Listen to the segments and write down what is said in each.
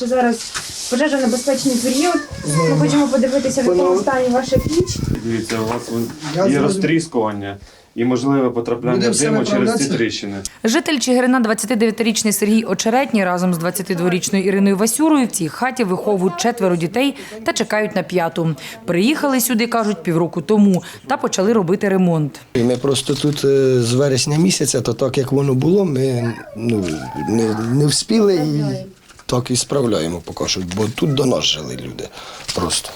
Зараз пожежонебезпечний період. Ми хочемо подивитися, в якому стані ваша піч. Дивіться, у вас Я є розтріскування і можливе потрапляння Буде все диму через ці тріщини. Житель Чигирина, 29-річний Сергій Очеретній разом з 22-річною Іриною Васюрою в цій хаті виховують четверо дітей та чекають на п'яту. Приїхали сюди, кажуть, півроку тому та почали робити ремонт. І Ми просто тут е, з вересня місяця, то так як воно було, ми ну, не, не вспіли і так і справляємо поки що, бо тут до нас жили люди просто.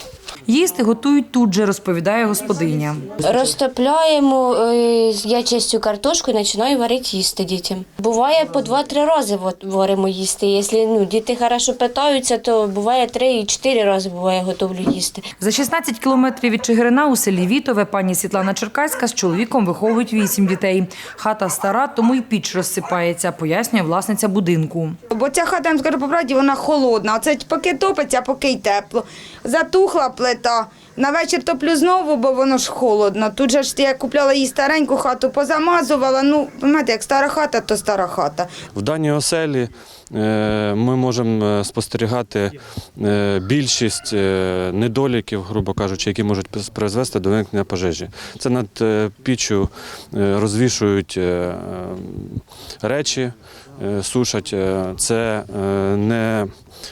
Їсти готують тут же, розповідає господиня. Розтопляємо, е, я чистю картошку і починаю варити їсти дітям. Буває по два-три рази варимо їсти. Якщо ну, діти хорошо питаються, то буває три і чотири рази буває готовлю їсти. За 16 кілометрів від Чигирина у селі Вітове пані Світлана Черкаська з чоловіком виховують вісім дітей. Хата стара, тому й піч розсипається, пояснює власниця будинку. Бо ця хата, я вам скажу по правді, вона холодна. Оце поки топиться, поки й тепло. Затухла плита. На вечір топлю знову, бо воно ж холодно. Тут же ж я купляла їй стареньку хату, позамазувала. Ну, знаєте, як стара хата, то стара хата. В даній оселі е, ми можемо е, спостерігати е, більшість недоліків, грубо кажучи, які можуть призвести до виникнення пожежі. Це над піччю розвішують е, е, речі, сушать. Е, Це е, не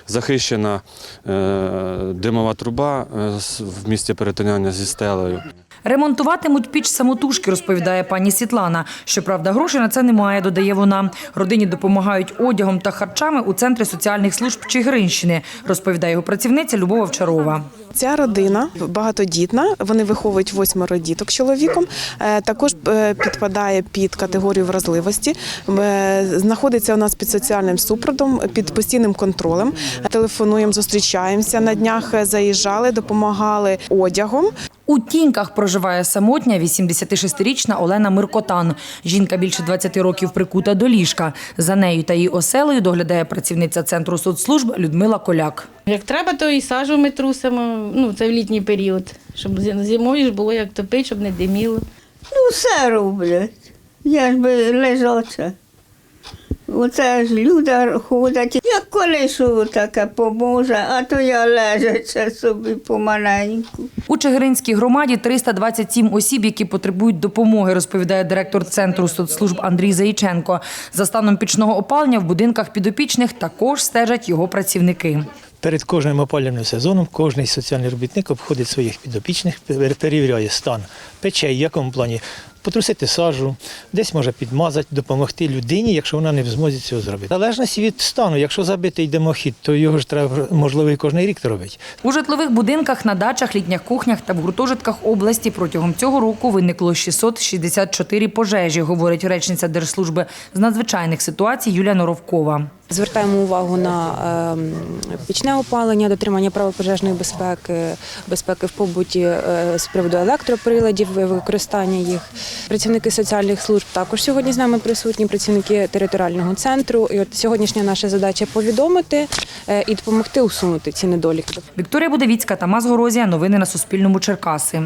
захищена е, димова труба е, в місці перетинання зі стелею. Ремонтуватимуть піч самотужки, розповідає пані Світлана. Щоправда, грошей на це немає, додає вона. Родині допомагають одягом та харчами у центрі соціальних служб Чигиринщини, розповідає його працівниця Любов Овчарова. Ця родина багатодітна. Вони виховують восьмеро діток чоловіком. Е, Також е, підпадає під категорію вразливості. Е, Знаходиться у нас під соціальним супроводом, під постійним контролем. Телефонуємо, зустрічаємося на днях. Заїжджали, допомагали одягом. У тіньках проживає самотня 86-річна Олена Миркотан. Жінка більше 20 років прикута до ліжка. За нею та її оселею доглядає працівниця центру соцслужб Людмила Коляк. Як треба, то і сажу ми трусимо. Ну, це в літній період. Щоб зимою ж було як топити, щоб не диміло. Ну, все роблять. Я ж би лежача. Оце ж люди ходять. Як коли що таке поможе, а то я лежача собі помаленьку. У Чигиринській громаді 327 осіб, які потребують допомоги, розповідає директор центру соцслужб Андрій Заїченко. За станом пічного опалення в будинках підопічних також стежать його працівники. Перед кожним опалювальним сезоном кожний соціальний робітник обходить своїх підопічних, пер- перевіряє стан печей, в якому плані потрусити сажу, десь може підмазати, допомогти людині, якщо вона не в змозі цього зробити. Залежності від стану, якщо забитий димохід, то його ж треба можливо і кожен рік робити. У житлових будинках, на дачах, літніх кухнях та в гуртожитках області протягом цього року виникло 664 пожежі, говорить речниця Держслужби з надзвичайних ситуацій Юлія Норовкова. Звертаємо увагу на ем, пічне опалення, дотримання правопожежної безпеки, безпеки в побуті е, з приводу електроприладів, використання їх. Працівники соціальних служб також сьогодні з нами присутні, працівники територіального центру. І от сьогоднішня наша задача повідомити е, і допомогти усунути ці недоліки. Вікторія Будовіцька, Тамас Горозія. Новини на Суспільному. Черкаси.